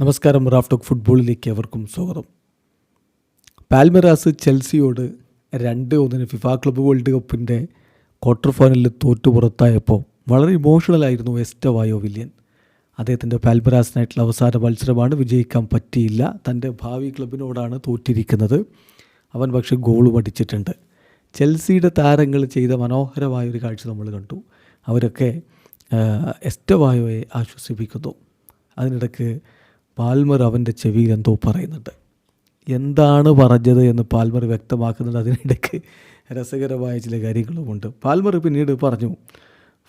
നമസ്കാരം റാഫ്റ്റോക്ക് ഫുട്ബോളിലേക്ക് അവർക്കും സ്വാഗതം. പാൽമെറാസ് ചെൽസിയോട് രണ്ട് ഒന്നിന് ഫിഫ ക്ലബ്ബ് വേൾഡ് കപ്പിന്റെ ക്വാർട്ടർ ഫൈനലിൽ തോറ്റു പുറത്തായപ്പോൾ വളരെ ഇമോഷണലായിരുന്നു എസ്റ്റവായോ വില്യൻ. അദ്ദേഹത്തിന്റെ പാൽമെറാസിനായിട്ടുള്ള അവസാന മത്സരമാണ് വിജയിക്കാൻ പറ്റിയില്ല. തന്റെ ഭാവി ക്ലബിനോടാണ് തോറ്റിരിക്കുന്നത്. അവൻ പക്ഷേ ഗോളും അടിച്ചിട്ടുണ്ട്. ചെൽസിയുടെ താരങ്ങൾ ചെയ്ത മനോഹരമായ ഒരു കാഴ്ച നമ്മൾ കണ്ടു. അവരൊക്കെ എസ്റ്റ എസ്റ്റവായോയെ ആശ്വസിപ്പിക്കുന്നു. അതിനിടയ്ക്ക് പാൽമർ അവന്റെ ചെവിയിൽ എന്തോ പറയുന്നുണ്ട്. എന്താണ് പറഞ്ഞത് എന്ന് പാൽമർ വ്യക്തമാക്കുന്നുണ്ട്. അതിനിടയ്ക്ക് രസകരമായ ചില കാര്യങ്ങളുമുണ്ട്. പാൽമർ പിന്നീട് പറഞ്ഞു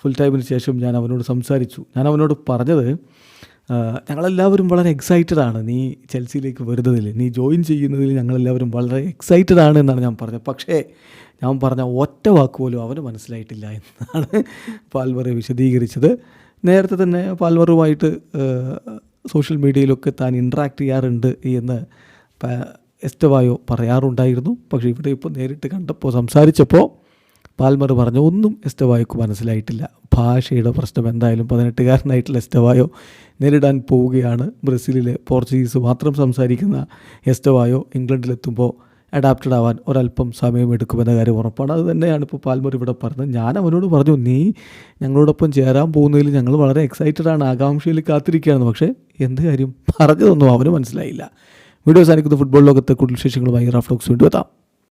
ഫുൾ ടൈമിന് ശേഷം ഞാൻ അവനോട് സംസാരിച്ചു. ഞാൻ അവനോട് പറഞ്ഞത് ഞങ്ങളെല്ലാവരും വളരെ എക്സൈറ്റഡ് ആണ്. നീ ചെൽസിയിലേക്ക് വരുന്നതിൽ നീ ജോയിൻ ചെയ്യുന്നതിൽ ഞങ്ങളെല്ലാവരും വളരെ എക്സൈറ്റഡ് ആണ് എന്നാണ് ഞാൻ പറഞ്ഞത്. പക്ഷേ ഞാൻ പറഞ്ഞ ഒറ്റ വാക്ക് പോലും അവന് മനസ്സിലായിട്ടില്ല എന്നാണ് പാൽമർ വിശദീകരിച്ചത്. നേരത്തെ തന്നെ പാൽമറുമായിട്ട് സോഷ്യൽ മീഡിയയിലൊക്കെ താൻ ഇൻട്രാക്ട് ചെയ്യാറുണ്ട് എന്ന് എസ്റ്റവായോ പറയാറുണ്ടായിരുന്നു. പക്ഷേ ഇവിടെ ഇപ്പോൾ നേരിട്ട് കണ്ടപ്പോൾ സംസാരിച്ചപ്പോൾ പാൽമർ പറഞ്ഞു ഒന്നും എസ്റ്റവായോക്ക് മനസ്സിലായിട്ടില്ല. ഭാഷയുടെ പ്രശ്നം എന്തായാലും പതിനെട്ടുകാരനായിട്ടുള്ള എസ്റ്റവായോ നേരിടാൻ പോവുകയാണ്. ബ്രസീലിലെ പോർച്ചുഗീസ് മാത്രം സംസാരിക്കുന്ന എസ്റ്റവായോ ഇംഗ്ലണ്ടിലെത്തുമ്പോൾ അഡാപ്റ്റഡ് ആവാൻ ഒരല്പം സമയമെടുക്കുമെന്ന കാര്യം ഉറപ്പാണ്. അത് തന്നെയാണ് ഇപ്പോൾ പാൽമർ ഇവിടെ പറഞ്ഞത്. ഞാൻ അവനോട് പറഞ്ഞു നീ ഞങ്ങളോടൊപ്പം ചേരാൻ പോകുന്നതിൽ ഞങ്ങൾ വളരെ എക്സൈറ്റഡ് ആണ്. ആകാംക്ഷയിൽ കാത്തിരിക്കുകയാണ്. പക്ഷേ എന്ത് കാര്യം? പറഞ്ഞതൊന്നും അവന് മനസ്സിലായില്ല. വീഡിയോസ് സാധിക്കുന്ന ഫുട്ബോൾ ലോകത്തെ കൂടുതൽ വിശേഷങ്ങളുമായി റാഫ്റ്റോക്സ് വീണ്ടും എത്താം.